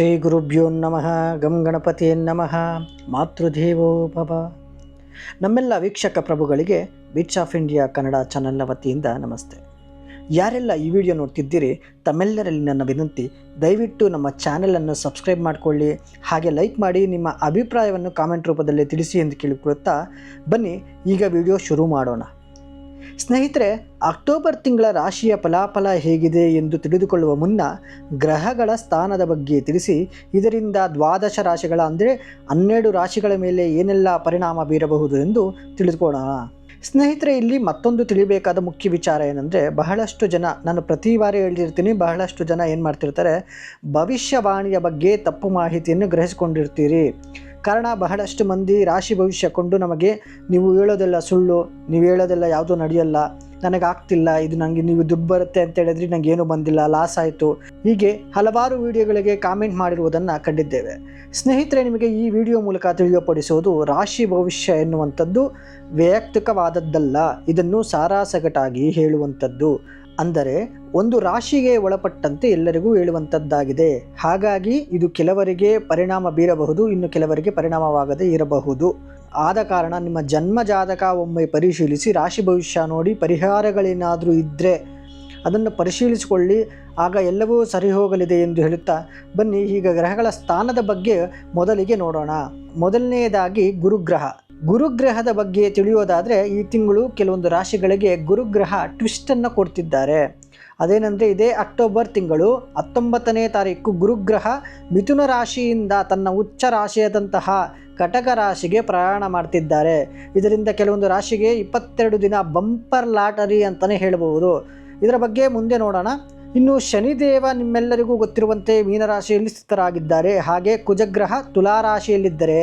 ಶ್ರೀ ಗುರುಭ್ಯೋ ನಮಃ, ಗಂ ಗಣಪತಿಯೇ ನಮಃ, ಮಾತೃದೇವೋ ಭವ. ನಮ್ಮೆಲ್ಲ ವೀಕ್ಷಕ ಪ್ರಭುಗಳಿಗೆ ಬೀಚ್ ಆಫ್ ಇಂಡಿಯಾ ಕನ್ನಡ ಚಾನೆಲ್ನ ವತಿಯಿಂದ ನಮಸ್ತೆ. ಯಾರೆಲ್ಲ ಈ ವಿಡಿಯೋ ನೋಡ್ತಿದ್ದೀರಿ, ತಮ್ಮೆಲ್ಲರಲ್ಲಿ ನನ್ನ ವಿನಂತಿ, ದಯವಿಟ್ಟು ನಮ್ಮ ಚಾನೆಲನ್ನು ಸಬ್ಸ್ಕ್ರೈಬ್ ಮಾಡಿಕೊಳ್ಳಿ, ಹಾಗೆ ಲೈಕ್ ಮಾಡಿ, ನಿಮ್ಮ ಅಭಿಪ್ರಾಯವನ್ನು ಕಾಮೆಂಟ್ ರೂಪದಲ್ಲಿ ತಿಳಿಸಿ ಎಂದು ಕೇಳಿಕೊಳ್ಳುತ್ತಾ ಬನ್ನಿ, ಈಗ ವಿಡಿಯೋ ಶುರು ಮಾಡೋಣ. ಸ್ನೇಹಿತರೆ, ಅಕ್ಟೋಬರ್ ತಿಂಗಳ ರಾಶಿಯ ಫಲಾಫಲ ಹೇಗಿದೆ ಎಂದು ತಿಳಿದುಕೊಳ್ಳುವ ಮುನ್ನ ಗ್ರಹಗಳ ಸ್ಥಾನದ ಬಗ್ಗೆ ತಿಳಿಸಿ, ಇದರಿಂದ ದ್ವಾದಶ ರಾಶಿಗಳ ಅಂದರೆ ಹನ್ನೆರಡು ರಾಶಿಗಳ ಮೇಲೆ ಏನೆಲ್ಲ ಪರಿಣಾಮ ಬೀರಬಹುದು ಎಂದು ತಿಳಿದುಕೊಳ್ಳೋಣ. ಸ್ನೇಹಿತರೆ, ಇಲ್ಲಿ ಮತ್ತೊಂದು ತಿಳಿಬೇಕಾದ ಮುಖ್ಯ ವಿಚಾರ ಏನಂದರೆ, ಬಹಳಷ್ಟು ಜನ, ನಾನು ಪ್ರತಿ ಬಾರಿ ಹೇಳಿರ್ತೀನಿ ಬಹಳಷ್ಟು ಜನ ಏನು ಮಾಡ್ತಿರ್ತಾರೆ, ಭವಿಷ್ಯವಾಣಿಯ ಬಗ್ಗೆ ತಪ್ಪು ಮಾಹಿತಿಯನ್ನು ಗ್ರಹಿಸಿಕೊಂಡಿರ್ತೀರಿ. ಕಾರಣ ಬಹಳಷ್ಟು ಮಂದಿ ರಾಶಿ ಭವಿಷ್ಯ ಕೊಂಡು ನಮಗೆ ನೀವು ಹೇಳೋದೆಲ್ಲ ಸುಳ್ಳು, ನೀವು ಹೇಳೋದೆಲ್ಲ ಯಾವುದೂ ನಡೆಯಲ್ಲ ನನಗಾಗ್ತಿಲ್ಲ ಇದು ನನಗೆ ನೀವು ದುಡ್ಡು ಬರುತ್ತೆ ಅಂತ ಹೇಳಿದ್ರೆ ನನಗೆ ಏನೂ ಬಂದಿಲ್ಲ ಲಾಸ್ ಆಯಿತು. ಹೀಗೆ ಹಲವಾರು ವಿಡಿಯೋಗಳಿಗೆ ಕಾಮೆಂಟ್ ಮಾಡಿರುವುದನ್ನು ಕಂಡಿದ್ದೇವೆ. ಸ್ನೇಹಿತರೆ, ನಿಮಗೆ ಈ ವಿಡಿಯೋ ಮೂಲಕ ತಿಳಿಯಪಡಿಸುವುದು ರಾಶಿ ಭವಿಷ್ಯ ಎನ್ನುವಂಥದ್ದು ವೈಯಕ್ತಿಕವಾದದ್ದಲ್ಲ ಇದನ್ನು ಸಾರಾಸಗಟಾಗಿ ಹೇಳುವಂಥದ್ದು. ಅಂದರೆ ಒಂದು ರಾಶಿಗೆ ಒಳಪಟ್ಟಂತೆ ಎಲ್ಲರಿಗೂ ಹೇಳುವಂಥದ್ದಾಗಿದೆ. ಹಾಗಾಗಿ ಇದು ಕೆಲವರಿಗೆ ಪರಿಣಾಮ ಬೀರಬಹುದು, ಇನ್ನು ಕೆಲವರಿಗೆ ಪರಿಣಾಮವಾಗದೇ ಇರಬಹುದು. ಆದ ಕಾರಣ ನಿಮ್ಮ ಜನ್ಮ ಜಾತಕ ಒಮ್ಮೆ ಪರಿಶೀಲಿಸಿ, ರಾಶಿ ಭವಿಷ್ಯ ನೋಡಿ ಪರಿಹಾರಗಳೇನಾದರೂ ಇದ್ದರೆ ಅದನ್ನು ಪರಿಶೀಲಿಸಿಕೊಳ್ಳಿ. ಆಗ ಎಲ್ಲವೂ ಸರಿ ಹೋಗಲಿದೆ ಎಂದು ಹೇಳುತ್ತಾ, ಬನ್ನಿ ಈಗ ಗ್ರಹಗಳ ಸ್ಥಾನದ ಬಗ್ಗೆ ಮೊದಲಿಗೆ ನೋಡೋಣ. ಮೊದಲನೆಯದಾಗಿ ಗುರುಗ್ರಹ. ಗುರುಗ್ರಹದ ಬಗ್ಗೆ ತಿಳಿಯೋದಾದರೆ ಈ ತಿಂಗಳು ಕೆಲವೊಂದು ರಾಶಿಗಳಿಗೆ ಗುರುಗ್ರಹ ಟ್ವಿಸ್ಟನ್ನು ಕೊಡ್ತಿದ್ದಾರೆ. ಅದೇನೆಂದರೆ ಇದೇ ಅಕ್ಟೋಬರ್ ತಿಂಗಳು ಹತ್ತೊಂಬತ್ತನೇ ತಾರೀಕು ಗುರುಗ್ರಹ ಮಿಥುನ ರಾಶಿಯಿಂದ ತನ್ನ ಉಚ್ಚ ರಾಶಿಯಾದಂತಹ ಕಟಕ ರಾಶಿಗೆ ಪ್ರಯಾಣ ಮಾಡ್ತಿದ್ದಾರೆ. ಇದರಿಂದ ಕೆಲವೊಂದು ರಾಶಿಗೆ ಇಪ್ಪತ್ತೆರಡು ದಿನ ಬಂಪರ್ ಲಾಟರಿ ಅಂತಲೇ ಹೇಳಬಹುದು. ಇದರ ಬಗ್ಗೆ ಮುಂದೆ ನೋಡೋಣ. ಇನ್ನು ಶನಿದೇವ ನಿಮ್ಮೆಲ್ಲರಿಗೂ ಗೊತ್ತಿರುವಂತೆ ಮೀನರಾಶಿಯಲ್ಲಿ ಸ್ಥಿತರಾಗಿದ್ದಾರೆ. ಹಾಗೆ ಕುಜಗ್ರಹ ತುಲಾರಾಶಿಯಲ್ಲಿದ್ದರೆ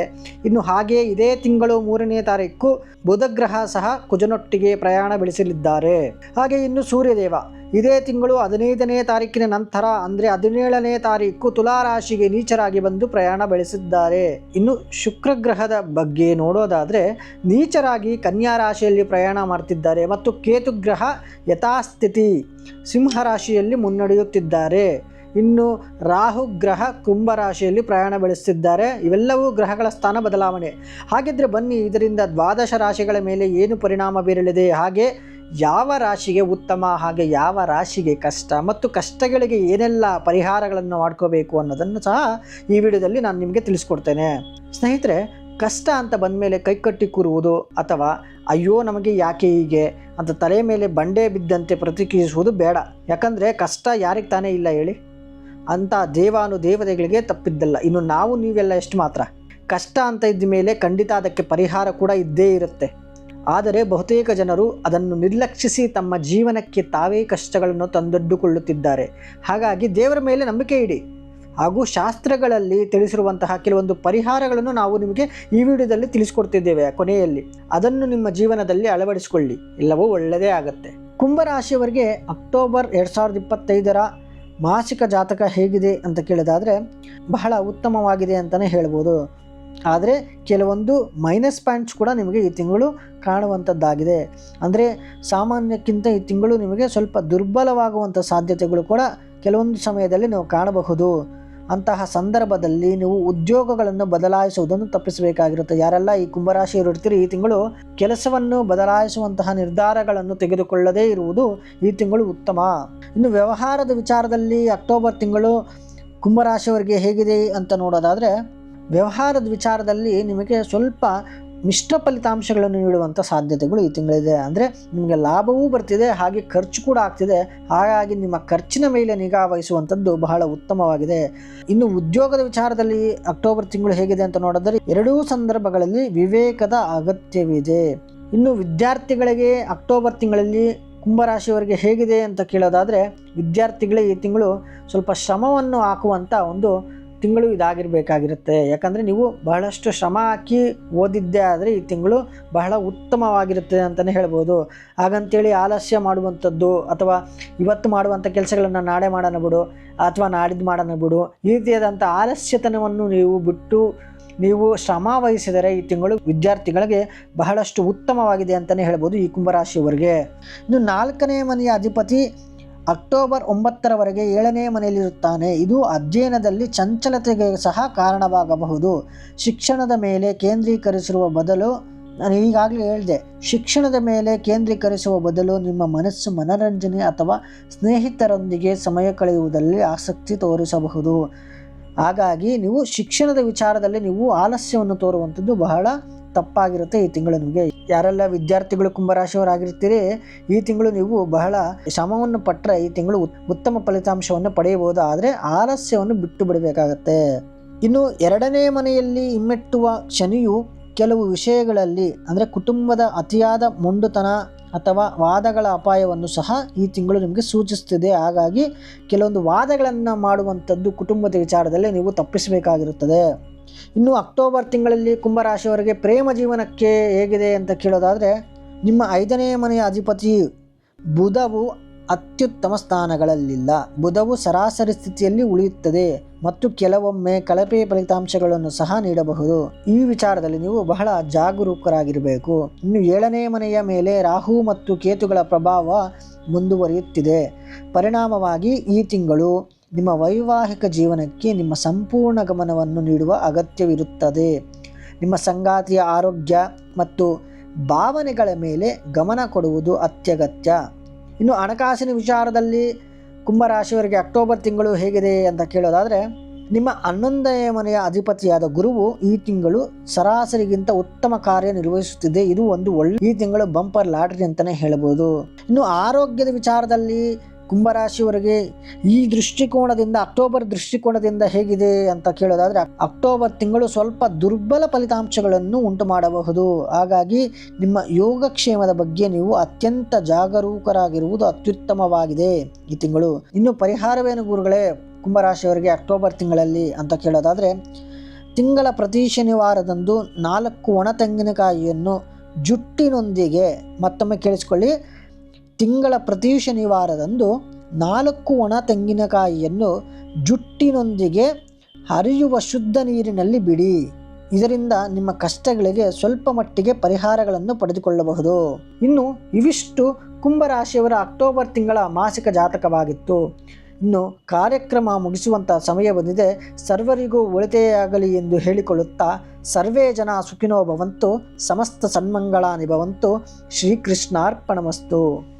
ಇನ್ನು ಹಾಗೆ ಇದೇ ತಿಂಗಳು ಮೂರನೇ ತಾರೀಕು ಬುಧಗ್ರಹ ಸಹ ಕುಜನೊಟ್ಟಿಗೆ ಪ್ರಯಾಣ ಬೆಳೆಸಲಿದ್ದಾರೆ. ಹಾಗೆ ಇನ್ನು ಸೂರ್ಯದೇವ ಇದೇ ತಿಂಗಳು ಹದಿನೈದನೇ ತಾರೀಕಿನ ನಂತರ, ಅಂದರೆ ಹದಿನೇಳನೇ ತಾರೀಕು ತುಲಾರಾಶಿಗೆ ನೀಚರಾಗಿ ಬಂದು ಪ್ರಯಾಣ ಬೆಳೆಸಿದ್ದಾರೆ. ಇನ್ನು ಶುಕ್ರ ಗ್ರಹದ ಬಗ್ಗೆ ನೋಡೋದಾದರೆ, ನೀಚರಾಗಿ ಕನ್ಯಾ ರಾಶಿಯಲ್ಲಿ ಪ್ರಯಾಣ ಮಾಡ್ತಿದ್ದಾರೆ ಮತ್ತು ಕೇತು ಗ್ರಹ ಯಥಾಸ್ಥಿತಿ ಸಿಂಹರಾಶಿಯಲ್ಲಿ ಮುನ್ನಡೆಯುತ್ತಿದ್ದಾರೆ. ಇನ್ನು ರಾಹು ಗ್ರಹ ಕುಂಭರಾಶಿಯಲ್ಲಿ ಪ್ರಯಾಣ ಬೆಳೆಸುತ್ತಿದ್ದಾರೆ ಇವೆಲ್ಲವೂ ಗ್ರಹಗಳ ಸ್ಥಾನ ಬದಲಾವಣೆ. ಹಾಗಿದ್ರೆ ಬನ್ನಿ, ಇದರಿಂದ ದ್ವಾದಶ ರಾಶಿಗಳ ಮೇಲೆ ಏನು ಪರಿಣಾಮ ಬೀರಲಿದೆ? ಹಾಗೆ ಯಾವ ರಾಶಿಗೆ ಉತ್ತಮ, ಹಾಗೆ ಯಾವ ರಾಶಿಗೆ ಕಷ್ಟ ಮತ್ತು ಕಷ್ಟಗಳಿಗೆ ಏನೆಲ್ಲ ಪರಿಹಾರಗಳನ್ನು ಮಾಡ್ಕೋಬೇಕು ಅನ್ನೋದನ್ನು ಸಹ ಈ ವಿಡಿಯೋದಲ್ಲಿ ನಾನು ನಿಮಗೆ ತಿಳಿಸ್ಕೊಡ್ತೇನೆ. ಸ್ನೇಹಿತರೆ, ಕಷ್ಟ ಅಂತ ಬಂದ ಮೇಲೆ ಕೈಕಟ್ಟಿ ಕೂರುವುದು ಅಥವಾ ಅಯ್ಯೋ ನಮಗೆ ಯಾಕೆ ಹೀಗೆ ಅಂತ ತಲೆ ಮೇಲೆ ಬಂಡೆ ಬಿದ್ದಂತೆ ಪ್ರತಿಕ್ರಿಯಿಸುವುದು ಬೇಡ. ಯಾಕಂದರೆ ಕಷ್ಟ ಯಾರಿಗೆ ತಾನೇ ಇಲ್ಲ ಹೇಳಿ. ಅಂಥ ದೇವಾನು ದೇವತೆಗಳಿಗೆ ತಪ್ಪಿದ್ದಲ್ಲ. ಇನ್ನು ನಾವು ನೀವೆಲ್ಲ ಎಷ್ಟು ಮಾತ್ರ? ಕಷ್ಟ ಅಂತ ಇದ್ದ ಮೇಲೆ ಖಂಡಿತ ಅದಕ್ಕೆ ಪರಿಹಾರ ಕೂಡ ಇದ್ದೇ ಇರುತ್ತೆ. ಆದರೆ ಬಹುತೇಕ ಜನರು ಅದನ್ನು ನಿರ್ಲಕ್ಷಿಸಿ ತಮ್ಮ ಜೀವನಕ್ಕೆ ತಾವೇ ಕಷ್ಟಗಳನ್ನು ತಂದೊಡ್ಡುಕೊಳ್ಳುತ್ತಿದ್ದಾರೆ. ಹಾಗಾಗಿ ದೇವರ ಮೇಲೆ ನಂಬಿಕೆ ಇಡಿ. ಹಾಗೂ ಶಾಸ್ತ್ರಗಳಲ್ಲಿ ತಿಳಿಸಿರುವಂತಹ ಕೆಲವೊಂದು ಪರಿಹಾರಗಳನ್ನು ನಾವು ನಿಮಗೆ ಈ ವಿಡಿಯೋದಲ್ಲಿ ತಿಳಿಸ್ಕೊಡ್ತಿದ್ದೇವೆ ಕೊನೆಯಲ್ಲಿ. ಅದನ್ನು ನಿಮ್ಮ ಜೀವನದಲ್ಲಿ ಅಳವಡಿಸಿಕೊಳ್ಳಿ. ಎಲ್ಲವೂ ಒಳ್ಳೆಯದೇ ಆಗುತ್ತೆ. ಕುಂಭರಾಶಿಯವರಿಗೆ ಅಕ್ಟೋಬರ್ ಎರಡು ಸಾವಿರದ ಇಪ್ಪತ್ತೈದರ ಮಾಸಿಕ ಜಾತಕ ಹೇಗಿದೆ ಅಂತ ಕೇಳಿದಾದರೆ ಬಹಳ ಉತ್ತಮವಾಗಿದೆ ಅಂತಲೇ ಹೇಳ್ಬೋದು. ಆದರೆ ಕೆಲವೊಂದು ಮೈನಸ್ ಪಾಯಿಂಟ್ಸ್ ಕೂಡ ನಿಮಗೆ ಈ ತಿಂಗಳು ಕಾಣುವಂಥದ್ದಾಗಿದೆ ಅಂದರೆ ಸಾಮಾನ್ಯಕ್ಕಿಂತ ಈ ತಿಂಗಳು ನಿಮಗೆ ಸ್ವಲ್ಪ ದುರ್ಬಲವಾಗುವಂಥ ಸಾಧ್ಯತೆಗಳು ಕೂಡ ಕೆಲವೊಂದು ಸಮಯದಲ್ಲಿ ನಾವು ಕಾಣಬಹುದು. ಅಂತಹ ಸಂದರ್ಭದಲ್ಲಿ ನೀವು ಉದ್ಯೋಗಗಳನ್ನು ಬದಲಾಯಿಸುವುದನ್ನು ತಪ್ಪಿಸಬೇಕಾಗಿರುತ್ತೆ. ಯಾರೆಲ್ಲ ಈ ಕುಂಭರಾಶಿಯವರು ಇರ್ತೀರಿ, ಈ ತಿಂಗಳು ಕೆಲಸವನ್ನು ಬದಲಾಯಿಸುವಂತಹ ನಿರ್ಧಾರಗಳನ್ನು ತೆಗೆದುಕೊಳ್ಳದೇ ಇರುವುದು ಈ ತಿಂಗಳು ಉತ್ತಮ. ಇನ್ನು ವ್ಯವಹಾರದ ವಿಚಾರದಲ್ಲಿ ಅಕ್ಟೋಬರ್ ತಿಂಗಳು ಕುಂಭರಾಶಿಯವರಿಗೆ ಹೇಗಿದೆ ಅಂತ ನೋಡೋದಾದರೆ ವ್ಯವಹಾರದ ವಿಚಾರದಲ್ಲಿ ನಿಮಗೆ ಸ್ವಲ್ಪ ಮಿಶ್ರ ಫಲಿತಾಂಶಗಳನ್ನು ನೀಡುವಂಥ ಸಾಧ್ಯತೆಗಳು ಈ ತಿಂಗಳಿದೆ. ಅಂದರೆ ನಿಮಗೆ ಲಾಭವೂ ಬರ್ತಿದೆ, ಹಾಗೆ ಖರ್ಚು ಕೂಡ ಆಗ್ತಿದೆ. ಹಾಗಾಗಿ ನಿಮ್ಮ ಖರ್ಚಿನ ಮೇಲೆ ನಿಗಾ ವಹಿಸುವಂಥದ್ದು ಬಹಳ ಉತ್ತಮವಾಗಿದೆ. ಇನ್ನು ಉದ್ಯೋಗದ ವಿಚಾರದಲ್ಲಿ ಅಕ್ಟೋಬರ್ ತಿಂಗಳು ಹೇಗಿದೆ ಅಂತ ನೋಡಿದರೆ ಎರಡೂ ಸಂದರ್ಭಗಳಲ್ಲಿ ವಿವೇಕದ ಅಗತ್ಯವಿದೆ. ಇನ್ನು ವಿದ್ಯಾರ್ಥಿಗಳಿಗೆ ಅಕ್ಟೋಬರ್ ತಿಂಗಳಲ್ಲಿ ಕುಂಭರಾಶಿಯವರಿಗೆ ಹೇಗಿದೆ ಅಂತ ಕೇಳೋದಾದರೆ ವಿದ್ಯಾರ್ಥಿಗಳೇ ಈ ತಿಂಗಳು ಸ್ವಲ್ಪ ಶ್ರಮವನ್ನು ಹಾಕುವಂಥ ಒಂದು ತಿಂಗಳು ಇದಾಗಿರಬೇಕಾಗಿರುತ್ತೆ. ಯಾಕಂದರೆ ನೀವು ಬಹಳಷ್ಟು ಶ್ರಮ ಹಾಕಿ ಓದಿದ್ದೇ ಆದರೆ ಈ ತಿಂಗಳು ಬಹಳ ಉತ್ತಮವಾಗಿರುತ್ತೆ ಅಂತಲೇ ಹೇಳ್ಬೋದು. ಹಾಗಂತೇಳಿ ಆಲಸ್ಯ ಮಾಡುವಂಥದ್ದು ಅಥವಾ ಇವತ್ತು ಮಾಡುವಂಥ ಕೆಲಸಗಳನ್ನು ನಾಳೆ ಮಾಡೋಣ ಬಿಡು ಅಥವಾ ನಾಡಿದ್ದು ಮಾಡೋಣ ಬಿಡು ಈ ರೀತಿಯಾದಂಥ ಆಲಸ್ಯತನವನ್ನು ನೀವು ಬಿಟ್ಟು ನೀವು ಶ್ರಮ ವಹಿಸಿದರೆ ಈ ತಿಂಗಳು ವಿದ್ಯಾರ್ಥಿಗಳಿಗೆ ಬಹಳಷ್ಟು ಉತ್ತಮವಾಗಿದೆ ಅಂತಲೇ ಹೇಳ್ಬೋದು ಈ ಕುಂಭರಾಶಿಯವರಿಗೆ. ಇನ್ನು ನಾಲ್ಕನೇ ಮನೆಯ ಅಧಿಪತಿ ಅಕ್ಟೋಬರ್ ಒಂಬತ್ತರವರೆಗೆ ಏಳನೇ ಮನೆಯಲ್ಲಿರುತ್ತಾನೆ. ಇದು ಅಧ್ಯಯನದಲ್ಲಿ ಚಂಚಲತೆಗೆ ಸಹ ಕಾರಣವಾಗಬಹುದು. ಶಿಕ್ಷಣದ ಮೇಲೆ ಕೇಂದ್ರೀಕರಿಸಿರುವ ಬದಲು, ನಾನು ಈಗಾಗಲೇ ಹೇಳಿದೆ, ಶಿಕ್ಷಣದ ಮೇಲೆ ಕೇಂದ್ರೀಕರಿಸುವ ಬದಲು ನಿಮ್ಮ ಮನಸ್ಸು ಮನರಂಜನೆ ಅಥವಾ ಸ್ನೇಹಿತರೊಂದಿಗೆ ಸಮಯ ಕಳೆಯುವುದರಲ್ಲಿ ಆಸಕ್ತಿ ತೋರಿಸಬಹುದು. ಹಾಗಾಗಿ ನೀವು ಶಿಕ್ಷಣದ ವಿಚಾರದಲ್ಲಿ ನೀವು ಆಲಸ್ಯವನ್ನು ತೋರುವಂಥದ್ದು ಬಹಳ ತಪ್ಪಾಗಿರುತ್ತೆ ಈ ತಿಂಗಳು ನಿಮಗೆ. ಯಾರೆಲ್ಲ ವಿದ್ಯಾರ್ಥಿಗಳು ಕುಂಭರಾಶಿಯವರಾಗಿರ್ತೀರಿ, ಈ ತಿಂಗಳು ನೀವು ಬಹಳ ಶ್ರಮವನ್ನು ಪಟ್ಟರೆ ಈ ತಿಂಗಳು ಉತ್- ಉತ್ತಮ ಫಲಿತಾಂಶವನ್ನು ಪಡೆಯಬಹುದು. ಆದರೆ ಆಲಸ್ಯವನ್ನು ಬಿಟ್ಟು ಬಿಡಬೇಕಾಗತ್ತೆ. ಇನ್ನು ಎರಡನೇ ಮನೆಯಲ್ಲಿ ಹಿಮ್ಮೆಟ್ಟುವ ಶನಿಯು ಕೆಲವು ವಿಷಯಗಳಲ್ಲಿ, ಅಂದರೆ ಕುಟುಂಬದ ಅತಿಯಾದ ಮೊಂಡುತನ ಅಥವಾ ವಾದಗಳ ಅಪಾಯವನ್ನು ಸಹ ಈ ತಿಂಗಳು ನಿಮಗೆ ಸೂಚಿಸ್ತಿದೆ. ಹಾಗಾಗಿ ಕೆಲವೊಂದು ವಾದಗಳನ್ನು ಮಾಡುವಂಥದ್ದು ಕುಟುಂಬದ ವಿಚಾರದಲ್ಲಿ ನೀವು ತಪ್ಪಿಸಬೇಕಾಗಿರುತ್ತದೆ. ಇನ್ನು ಅಕ್ಟೋಬರ್ ತಿಂಗಳಲ್ಲಿ ಕುಂಭರಾಶಿಯವರಿಗೆ ಪ್ರೇಮ ಜೀವನಕ್ಕೆ ಹೇಗಿದೆ ಅಂತ ಕೇಳೋದಾದರೆ, ನಿಮ್ಮ ಐದನೇ ಮನೆಯ ಅಧಿಪತಿ ಬುಧವು ಅತ್ಯುತ್ತಮ ಸ್ಥಾನಗಳಲ್ಲಿಲ್ಲ. ಬುಧವು ಸರಾಸರಿ ಸ್ಥಿತಿಯಲ್ಲಿ ಉಳಿಯುತ್ತದೆ ಮತ್ತು ಕೆಲವೊಮ್ಮೆ ಕಳಪೆ ಫಲಿತಾಂಶಗಳನ್ನು ಸಹ ನೀಡಬಹುದು. ಈ ವಿಚಾರದಲ್ಲಿ ನೀವು ಬಹಳ ಜಾಗರೂಕರಾಗಿರಬೇಕು. ಇನ್ನು ಏಳನೇ ಮನೆಯ ಮೇಲೆ ರಾಹು ಮತ್ತು ಕೇತುಗಳ ಪ್ರಭಾವ ಮುಂದುವರಿಯುತ್ತಿದೆ. ಪರಿಣಾಮವಾಗಿ ಈ ತಿಂಗಳು ನಿಮ್ಮ ವೈವಾಹಿಕ ಜೀವನಕ್ಕೆ ನಿಮ್ಮ ಸಂಪೂರ್ಣ ಗಮನವನ್ನು ನೀಡುವ ಅಗತ್ಯವಿರುತ್ತದೆ. ನಿಮ್ಮ ಸಂಗಾತಿಯ ಆರೋಗ್ಯ ಮತ್ತು ಭಾವನೆಗಳ ಮೇಲೆ ಗಮನ ಕೊಡುವುದು ಅತ್ಯಗತ್ಯ. ಇನ್ನು ಹಣಕಾಸಿನ ವಿಚಾರದಲ್ಲಿ ಕುಂಭರಾಶಿಯವರಿಗೆ ಅಕ್ಟೋಬರ್ ತಿಂಗಳು ಹೇಗಿದೆ ಅಂತ ಕೇಳೋದಾದರೆ, ನಿಮ್ಮ ಹನ್ನೊಂದನೇ ಮನೆಯ ಅಧಿಪತಿಯಾದ ಗುರುವು ಈ ತಿಂಗಳು ಸರಾಸರಿಗಿಂತ ಉತ್ತಮ ಕಾರ್ಯ ನಿರ್ವಹಿಸುತ್ತಿದೆ. ಇದು ಒಂದು ಒಳ್ಳೆ ಈ ತಿಂಗಳು ಬಂಪರ್ ಲಾಟ್ರಿ ಅಂತಲೇ ಹೇಳ್ಬೋದು. ಇನ್ನು ಆರೋಗ್ಯದ ವಿಚಾರದಲ್ಲಿ ಕುಂಭರಾಶಿಯವರಿಗೆ ಈ ದೃಷ್ಟಿಕೋನದಿಂದ, ಅಕ್ಟೋಬರ್ ದೃಷ್ಟಿಕೋನದಿಂದ ಹೇಗಿದೆ ಅಂತ ಕೇಳೋದಾದರೆ, ಅಕ್ಟೋಬರ್ ತಿಂಗಳು ಸ್ವಲ್ಪ ದುರ್ಬಲ ಫಲಿತಾಂಶಗಳನ್ನು ಉಂಟು ಮಾಡಬಹುದು ಹಾಗಾಗಿ ನಿಮ್ಮ ಯೋಗಕ್ಷೇಮದ ಬಗ್ಗೆ ನೀವು ಅತ್ಯಂತ ಜಾಗರೂಕರಾಗಿರುವುದು ಅತ್ಯುತ್ತಮವಾಗಿದೆ ಈ ತಿಂಗಳು. ಇನ್ನು ಪರಿಹಾರವೇನು ಗುರುಗಳೇ? ಕುಂಭರಾಶಿಯವರಿಗೆ ಅಕ್ಟೋಬರ್ ತಿಂಗಳಲ್ಲಿ ಅಂತ ಕೇಳೋದಾದರೆ, ತಿಂಗಳ ಪ್ರತಿ ಶನಿವಾರದಂದು ನಾಲ್ಕು ಒಣ ತೆಂಗಿನಕಾಯಿಯನ್ನು ಜುಟ್ಟಿನೊಂದಿಗೆ ಮತ್ತೊಮ್ಮೆ ಕೇಳಿಸ್ಕೊಳ್ಳಿ. ತಿಂಗಳ ಪ್ರತಿ ಶನಿವಾರದಂದು ನಾಲ್ಕು ಒಣ ತೆಂಗಿನಕಾಯಿಯನ್ನು ಜುಟ್ಟಿನೊಂದಿಗೆ ಹರಿಯುವ ಶುದ್ಧ ನೀರಿನಲ್ಲಿ ಬಿಡಿ. ಇದರಿಂದ ನಿಮ್ಮ ಕಷ್ಟಗಳಿಗೆ ಸ್ವಲ್ಪ ಮಟ್ಟಿಗೆ ಪರಿಹಾರಗಳನ್ನು ಪಡೆದುಕೊಳ್ಳಬಹುದು. ಇನ್ನು ಇವಿಷ್ಟು ಕುಂಭರಾಶಿಯವರ ಅಕ್ಟೋಬರ್ ತಿಂಗಳ ಮಾಸಿಕ ಜಾತಕವಾಗಿತ್ತು. ಇನ್ನು ಕಾರ್ಯಕ್ರಮ ಮುಗಿಸುವಂಥ ಸಮಯ ಬಂದಿದೆ. ಸರ್ವರಿಗೂ ಒಳಿತೆಯಾಗಲಿ ಎಂದು ಹೇಳಿಕೊಳ್ಳುತ್ತಾ ಸರ್ವೇ ಜನ ಸುಖಿನೋ ಭವಂತು, ಸಮಸ್ತ ಸನ್ಮಂಗಳಾನಿ ಭವಂತು, ಶ್ರೀಕೃಷ್ಣಾರ್ಪಣಮಸ್ತು.